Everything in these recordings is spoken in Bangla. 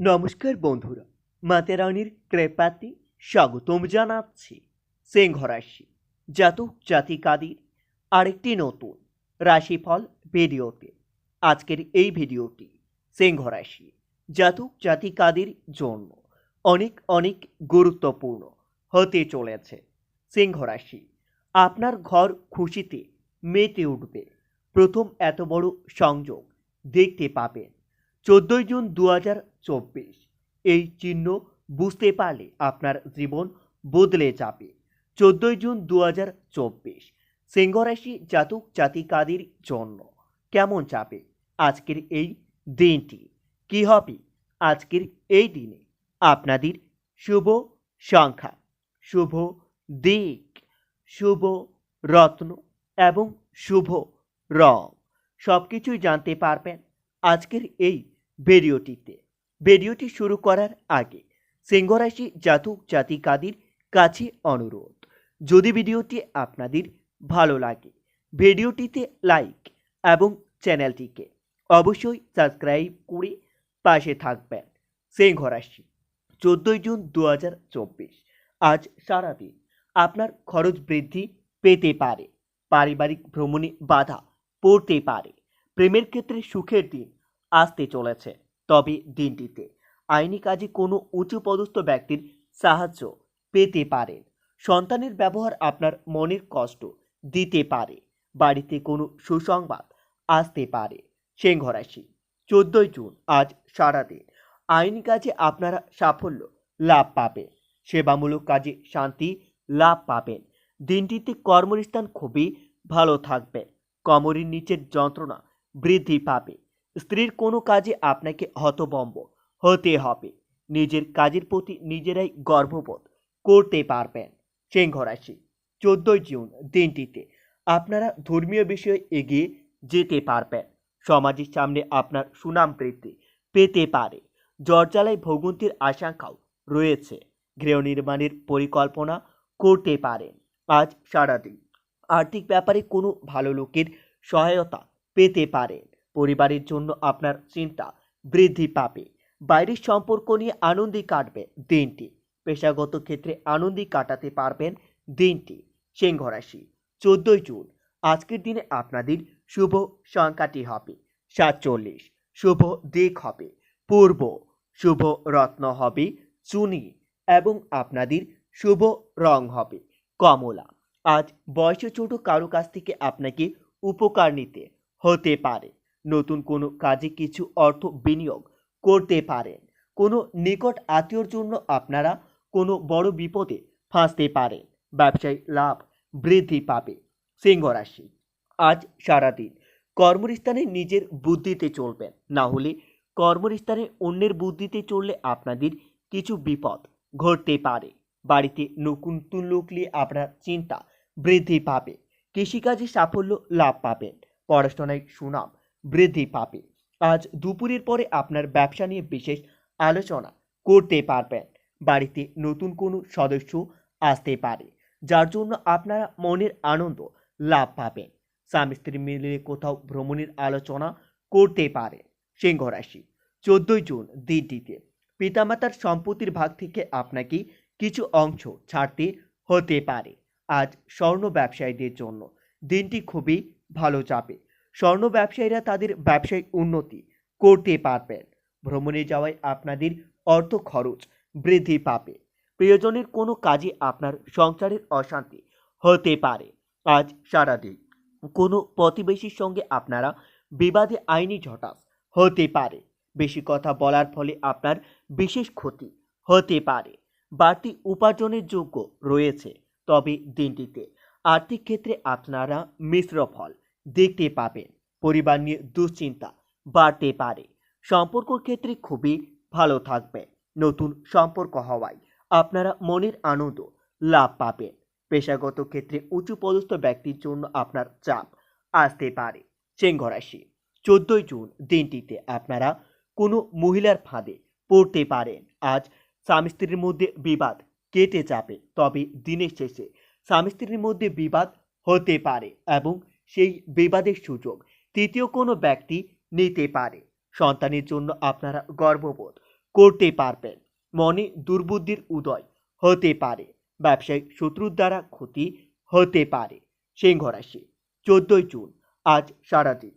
নমস্কার বন্ধুরা মাতেরানির কৃপাতে স্বাগতম জানাচ্ছি সিংহ রাশি জাতক জাতিকাদের আরেকটি নতুন রাশিফল ভিডিওতে। আজকের এই ভিডিওটি সিংহ রাশি জাতক জাতিকাদের জন্য অনেক অনেক গুরুত্বপূর্ণ হতে চলেছে। সিংহ রাশি আপনার ঘর খুশিতে মেতে উঠবে। প্রথম এত বড় সংযোগ দেখতে পাবেন। চোদ্দোই জুন দু হাজার চব্বিশ। এই চিহ্ন বুঝতে পারলে আপনার জীবন বদলে যাবে। চোদ্দোই জুন দু হাজার চব্বিশ, সিংহরাশি জাতক জাতিকাদের জন্য কেমন যাবে আজকের এই দিনটি? কি হবে আজকের এই দিনে? আপনাদের শুভ সংখ্যা, শুভ দিক, শুভ রত্ন এবং শুভ রং। সব কিছুই জানতে পারবেন আজকের এই ভিডিওটিতে। ভিডিওটি শুরু করার আগে সিংহরাশি জাতক জাতিকাদের কাছে অনুরোধ, যদি ভিডিওটি আপনাদের ভালো লাগে, ভিডিওটিতে লাইক এবং চ্যানেলটিকে অবশ্যই সাবস্ক্রাইব করে পাশে থাকবেন সিংহরাশি, চোদ্দোই জুন দু হাজার চব্বিশ। আজ সারাদিন আপনার খরচ বৃদ্ধি পেতে পারে, পারিবারিক ভ্রমণে বাধা পড়তে পারে, প্রেমের ক্ষেত্রে সুখের দিন আসতে চলেছে। তবে দিনটিতে আইনি কাজে কোনো উঁচু পদস্থ ব্যক্তির সাহায্য পেতে পারেন সন্তানের ব্যবহার আপনার মনের কষ্ট দিতে পারে। বাড়িতে কোনো সুসংবাদ আসতে পারে। সিংহ রাশি, চোদ্দই জুন, আজ সারাদিন। আইনি কাজে আপনারা সাফল্য লাভ পাবেন। সেবামূলক কাজে শান্তি লাভ পাবেন। দিনটিতে কর্মস্থান খুবই ভালো থাকবে। কোমরের নিচের যন্ত্রণা বৃদ্ধি পাবে। স্ত্রীর কোনো কাজে আপনাকে হতবম্ব হতে হবে। নিজের কাজের প্রতি নিজেরাই গর্ববোধ করতে পারবেন। সিংহ রাশি, চোদ্দই জুন দিনটিতে আপনারা ধর্মীয় বিষয়ে এগিয়ে যেতে পারবেন। সমাজের সামনে আপনার সুনাম বৃদ্ধি পেতে পারে। জর্জালায় ভোগান্তির আশঙ্কাও রয়েছে। গৃহ নির্মাণের পরিকল্পনা করতে পারেন। আজ সারাদিন আর্থিক ব্যাপারে কোনো ভালো লোকের সহায়তা পেতে পারেন। পরিবারের জন্য আপনার চিন্তা বৃদ্ধি পাবে। বাইরের সম্পর্ক নিয়ে আনন্দে কাটবে দিনটি। পেশাগত ক্ষেত্রে আনন্দে কাটাতে পারবেন দিনটি। সিংহ রাশি, চোদ্দই জুন। আজকের দিনে আপনাদের শুভ সংখ্যাটি হবে সাতচল্লিশ। শুভ দিক হবে পূর্ব। শুভ রত্ন হবে চুনি এবং আপনাদের শুভ রং হবে কমলা। আজ বয়সে ছোট কারও কাছ থেকে আপনাকে উপকার নিতে হতে পারে। নতুন কোনো কাজে কিছু অর্থ বিনিয়োগ করতে পারেন। কোনো নিকট আত্মীয়র জন্য আপনারা কোনো বড় বিপদে ফাঁসতে পারেন। ব্যবসায়িক লাভ বৃদ্ধি পাবে। সিংহ রাশি। আজ সারাদিন কর্মস্থানে নিজের বুদ্ধিতে চলবেন। না হলে কর্মস্থানে অন্যের বুদ্ধিতে চললে আপনাদের কিছু বিপদ ঘটতে পারে। বাড়িতে নতুন লোক নিয়ে আপনার চিন্তা বৃদ্ধি পাবে। কৃষিকাজে সাফল্য লাভ পাবেন। পড়াশোনায় সুনাম বৃদ্ধি পাবে। আজ দুপুরের পরে আপনার ব্যবসা নিয়ে বিশেষ আলোচনা করতে পারবেন। বাড়িতে নতুন কোনো সদস্য আসতে পারে, যার জন্য আপনারা মনের আনন্দ লাভ পাবেন। স্বামী স্ত্রী মিলে কোথাও ভ্রমণের আলোচনা করতে পারে। সিংহ রাশি, চোদ্দই জুন দিনটিতে পিতামাতার সম্পত্তির ভাগ থেকে আপনাকে কিছু অংশ ছাড়তে হতে পারে। আজ স্বর্ণ ব্যবসায়ীদের জন্য দিনটি খুবই ভালো যাবে। স্বর্ণ ব্যবসায়ীরা তাদের ব্যবসায়িক উন্নতি করতে পারবেন। ভ্রমণে যাওয়ায় আপনাদের অর্থ খরচ বৃদ্ধি পাবে। প্রিয়জনের কোনো কাজে আপনার সংসারের অশান্তি হতে পারে। আজ সারাদিন কোনো প্রতিবেশীর সঙ্গে আপনারা বিবাদে আইনি ঝটাস হতে পারে। বেশি কথা বলার ফলে আপনার বিশেষ ক্ষতি হতে পারে। বাড়তি উপার্জনের যোগ্য রয়েছে। তবে দিনটিতে আর্থিক ক্ষেত্রে আপনারা মিশ্র ফল দেখতে পাবেন পরিবার নিয়ে দুশ্চিন্তা বাড়তে পারে। সম্পর্ক ক্ষেত্রে খুবই ভালো থাকবে। নতুন সম্পর্ক হওয়ায় আপনারা মনের আনন্দ লাভ পাবেন। পেশাগত ক্ষেত্রে উঁচু পদস্থ ব্যক্তির জন্য আপনার চাপ আসতে পারে। সিংহ চোদ্দই জুন দিনটিতে আপনারা কোনো মহিলার ফাঁদে পড়তে পারেন। আজ স্বামী স্ত্রীর মধ্যে বিবাদ কেটে যাবে। তবে দিনের শেষে স্বামী স্ত্রীর মধ্যে বিবাদ হতে পারে এবং সেই বিবাদের সুযোগ তৃতীয় কোনো ব্যক্তি নিতে পারে। সন্তানের জন্য আপনারা গর্ববোধ করতে পারবেন। মনে দুর্বুদ্ধির উদয় হতে পারে। ব্যবসায়িক শত্রুর দ্বারা ক্ষতি হতে পারে। সিংহ রাশি, চোদ্দই জুন, আজ সারাদিন।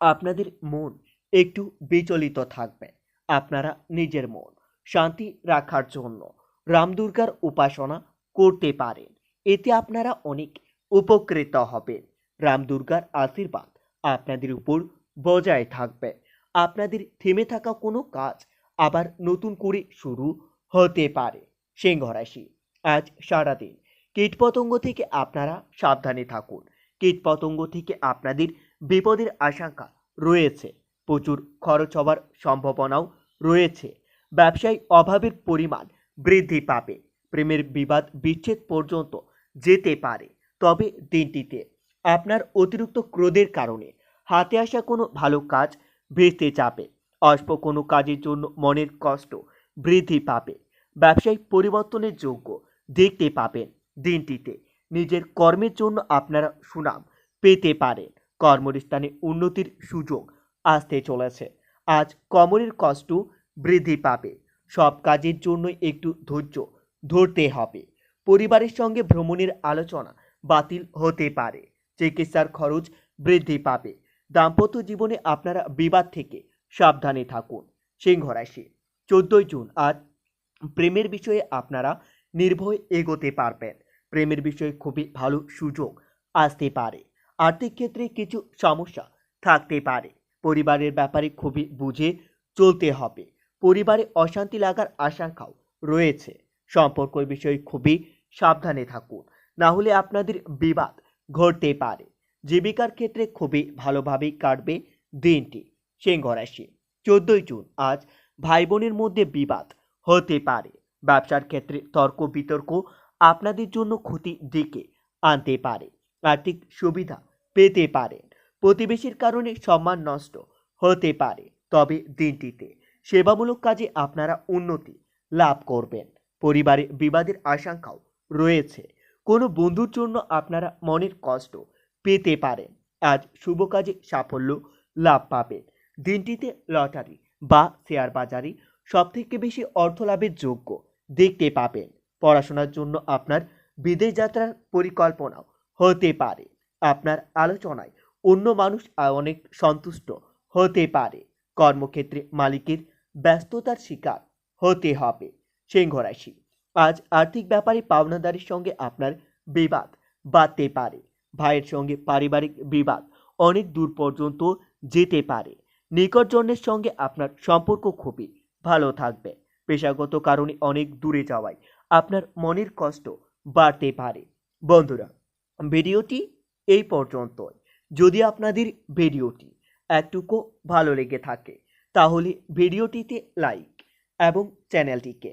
আপনাদের মন একটু বিচলিত থাকবে। আপনারা নিজের মন শান্তি রাখার জন্য রামদুর্গার উপাসনা করতে পারেন। এতে আপনারা অনেক উপকৃত হবেন। রাম দুর্গার আশীর্বাদ আপনাদের উপর বজায় থাকবে। আপনাদের থেমে থাকা কোনো কাজ আবার নতুন করে শুরু হতে পারে। সিংহ রাশি আজ সারাদিন। কীটপতঙ্গ থেকে আপনারা সাবধানে থাকুন। কীটপতঙ্গ থেকে আপনাদের বিপদের আশঙ্কা রয়েছে। প্রচুর খরচ হওয়ার সম্ভাবনাও রয়েছে। ব্যবসায় অভাবের পরিমাণ বৃদ্ধি পাবে। প্রেমের বিবাদ বিচ্ছেদ পর্যন্ত যেতে পারে। তবে দিনটিতে আপনার অতিরিক্ত ক্রোধের কারণে। হাতে আসা কোনো ভালো কাজ ভেস্তে যাবে অল্প কোনো কাজের জন্য মনের কষ্ট বৃদ্ধি পাবে। ব্যবসায়িক পরিবর্তনের যোগ্য দেখতে পাবেন দিনটিতে। নিজের কর্মের জন্য আপনারা সুনাম পেতে পারেন। কর্মস্থানে উন্নতির সুযোগ আসতে চলেছে। আজ কমরের কষ্ট বৃদ্ধি পাবে। সব কাজের জন্য একটু ধৈর্য ধরতে হবে। পরিবারের সঙ্গে ভ্রমণের আলোচনা বাতিল হতে পারে। চিকিৎসার খরচ বৃদ্ধি পাবে। দাম্পত্য জীবনে আপনারা বিবাদ থেকে সাবধানে থাকুন। সিংহ রাশি চোদ্দই জুন। আজ প্রেমের বিষয়ে আপনারা নির্ভয় এগোতে পারবেন। প্রেমের বিষয়ে খুবই ভালো সুযোগ আসতে পারে। আর্থিক ক্ষেত্রে কিছু সমস্যা থাকতে পারে। পরিবারের ব্যাপারে খুবই বুঝে চলতে হবে। পরিবারে অশান্তি লাগার আশঙ্কাও রয়েছে। সম্পর্কের বিষয়ে খুবই সাবধানে থাকুন। না হলে আপনাদের বিবাদ ঘটতে পারে। জীবিকার ক্ষেত্রে খুবই ভালোভাবেই কাটবে দিনটি। সিংহ রাশি চোদ্দই জুন, আজ ভাই বোনের মধ্যে বিবাদ হতে পারে। ব্যবসার ক্ষেত্রে তর্ক বিতর্ক আপনাদের জন্য ক্ষতি দিকে আনতে পারে। আর্থিক সুবিধা পেতে পারেন প্রতিবেশীর কারণে সম্মান নষ্ট হতে পারে। তবে দিনটিতে সেবামূলক কাজে আপনারা উন্নতি লাভ করবেন। পরিবারে বিবাদের আশঙ্কাও রয়েছে। কোনো বন্ধুর জন্য আপনারা মনের কষ্ট পেতে পারেন। আজ শুভ কাজে সাফল্য লাভ পাবেন। দিনটিতে লটারি বা শেয়ার বাজারে সবথেকে বেশি অর্থ লাভের যোগ্য দেখতে পাবেন। পড়াশোনার জন্য আপনার বিদেশ যাত্রার পরিকল্পনাও হতে পারে। আপনার আলোচনায় অন্য মানুষ অনেক সন্তুষ্ট হতে পারে। কর্মক্ষেত্রে মালিকের ব্যস্ততার শিকার হতে হবে। সিংহ রাশি আজ আর্থিক ব্যাপারে পাওনাদারির সঙ্গে আপনার বিবাদ বাড়তে পারে। ভাইয়ের সঙ্গে পারিবারিক বিবাদ অনেক দূর পর্যন্ত যেতে পারে। নিকটজনের সঙ্গে আপনার সম্পর্ক খুবই ভালো থাকবে। পেশাগত কারণে অনেক দূরে যাওয়ায় আপনার মনের কষ্ট বাড়তে পারে। বন্ধুরা, ভিডিওটি এই পর্যন্তই। যদি আপনাদের ভিডিওটি একটুকু ভালো লেগে থাকে, তাহলে ভিডিওটিতে লাইক এবং চ্যানেলটিকে